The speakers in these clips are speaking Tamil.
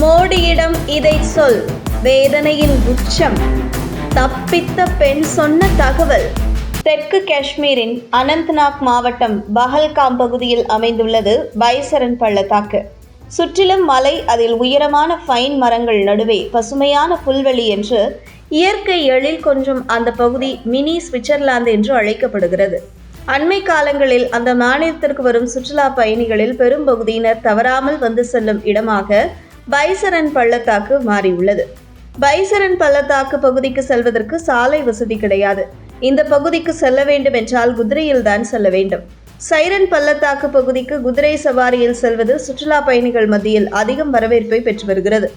மோடியிடம் இதை சொல். வேதனையின் உச்சம். தப்பித்த பெண் சொன்ன தகவல். தெற்கு காஷ்மீரின் அனந்த்நாக் மாவட்டம் பஹல்காம் பகுதியில் அமைந்துள்ளது பைசரன் பள்ளத்தாக்கு. சுற்றிலும் மலை அதில் உயரமான ஃபைன் மரங்கள் நடுவே பசுமையான புல்வெளி என்று இயற்கை எழில் கொஞ்சம் அந்த பகுதி மினி சுவிட்சர்லாந்து என்று அழைக்கப்படுகிறது. அண்மை காலங்களில் அந்த மாநிலத்திற்கு வரும் சுற்றுலா பயணிகளில் பெரும்பகுதியினர் தவறாமல் வந்து செல்லும் இடமாக பைசரன் பள்ளத்தாக்கு மாறியுள்ளது. பைசரன் பள்ளத்தாக்கு பகுதிக்கு செல்வதற்கு சாலை வசதி கிடையாது. இந்த பகுதிக்கு செல்ல வேண்டும் என்றால் குதிரையில் தான் செல்ல வேண்டும். சைரன் பள்ளத்தாக்கு பகுதிக்கு குதிரை சவாரியில் செல்வது சுற்றுலா பயணிகள் மத்தியில் அதிகம் வரவேற்பை பெற்று வருகிறது.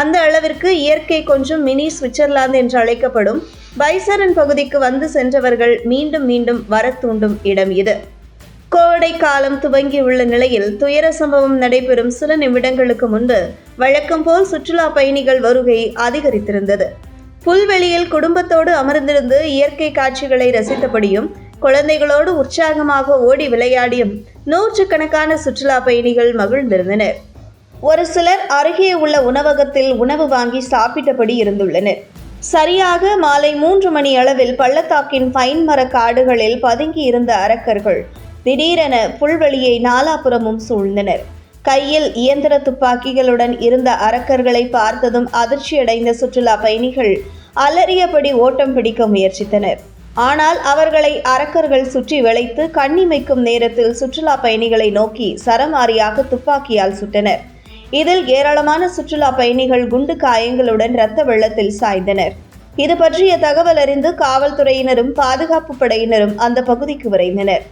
அந்த அளவிற்கு இயற்கை கொஞ்சம் மினி சுவிட்சர்லாந்து என்று அழைக்கப்படும் பைசரன் பகுதிக்கு வந்து சென்றவர்கள் மீண்டும் மீண்டும் வர தூண்டும் இடம் இது. கோடை காலம் துவங்கியுள்ள நிலையில் துயர சம்பவம் நடைபெறும் சில நிமிடங்களுக்கு முன்பு வழக்கம் போல் சுற்றுலா பயணிகள் வருகை அதிகரித்திருந்தது. புல்வெளியில் குடும்பத்தோடு அமர்ந்திருந்து இயற்கை காட்சிகளை ரசித்தபடியும் குழந்தைகளோடு உற்சாகமாக ஓடி விளையாடியும் நூற்றுக்கணக்கான சுற்றுலா பயணிகள் மகிழ்ந்திருந்தனர். ஒரு சிலர் அருகே உள்ள உணவகத்தில் உணவு வாங்கி சாப்பிட்டபடி இருந்துள்ளனர். சரியாக மாலை மூன்று மணி அளவில் பள்ளத்தாக்கின் பைன் மர காடுகளில் பதுங்கி இருந்த அரக்கர்கள் திடீரென புல்வெளியை நாலாபுறமும் சூழ்ந்தனர். கையில் இயந்திர துப்பாக்கிகளுடன் இருந்த அரக்கர்களை பார்த்ததும் அதிர்ச்சியடைந்த சுற்றுலா பயணிகள் அலறியபடி ஓட்டம் பிடிக்க முயற்சித்தனர். ஆனால் அவர்களை அரக்கர்கள் சுற்றி வளைத்து கண்ணிமைக்கும் நேரத்தில் சுற்றுலா பயணிகளை நோக்கி சரமாரியாக துப்பாக்கியால் சுட்டனர். இதில் ஏராளமான சுற்றுலா பயணிகள் குண்டு காயங்களுடன் இரத்த வெள்ளத்தில் சாய்ந்தனர். இது பற்றிய தகவல் அறிந்து காவல்துறையினரும் பாதுகாப்பு படையினரும் அந்த பகுதிக்கு விரைந்தனர்.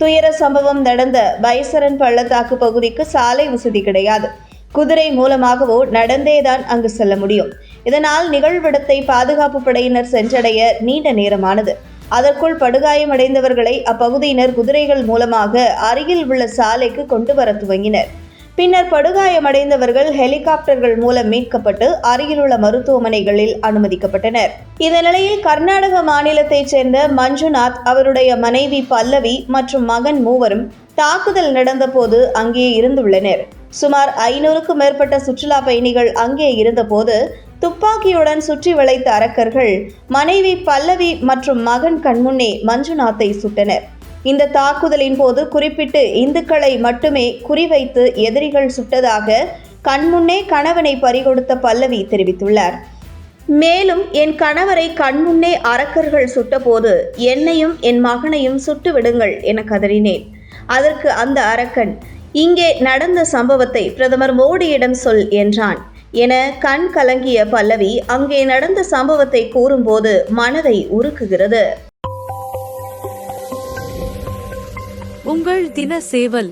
துயர சம்பவம் நடந்த பைசரன் பள்ளத்தாக்கு பகுதிக்கு சாலை வசதி கிடையாது. குதிரை மூலமாகவோ நடந்தேதான் அங்கு செல்ல முடியும். இதனால் நிகழ்விடத்தை பாதுகாப்பு படையினர் சென்றடைய நீண்ட நேரமானது. அதற்குள் படுகாயமடைந்தவர்களை அப்பகுதியினர் குதிரைகள் மூலமாக அருகில் உள்ள சாலைக்கு கொண்டு வர துவங்கினர். பின்னர் படுகாயமடைந்தவர்கள் ஹெலிகாப்டர்கள் மூலம் மீட்கப்பட்டு அருகிலுள்ள மருத்துவமனைகளில் அனுமதிக்கப்பட்டனர். இந்த நிலையில் கர்நாடக மாநிலத்தைச் சேர்ந்த மஞ்சுநாத் அவருடைய மனைவி பல்லவி மற்றும் மகன் மூவரும் தாக்குதல் நடந்தபோது அங்கே இருந்துள்ளனர். சுமார் ஐநூறுக்கும் மேற்பட்ட சுற்றுலா பயணிகள் அங்கே இருந்தபோது துப்பாக்கியுடன் சுற்றி வளைத்த அரக்கர்கள் மனைவி பல்லவி மற்றும் மகன் கண்முன்னே மஞ்சுநாத்தை சுட்டனர். இந்த தாக்குதலின் போது குறிப்பிட்டு இந்துக்களை மட்டுமே குறிவைத்து எதிரிகள் சுட்டதாக கண்முன்னே கணவனை பறிகொடுத்த பல்லவி தெரிவித்துள்ளார். மேலும் என் கணவரை கண்முன்னே அரக்கர்கள் சுட்டபோது என்னையும் என் மகனையும் சுட்டு விடுங்கள் என கதறினேன். அதற்கு அந்த அரக்கன் இங்கே நடந்த சம்பவத்தை பிரதமர் மோடியிடம் சொல் என்றான். என கண் கலங்கிய பல்லவி அங்கே நடந்த சம்பவத்தை கூறும்போது மனதை உருக்குகிறது. உங்கள் தின சேவல்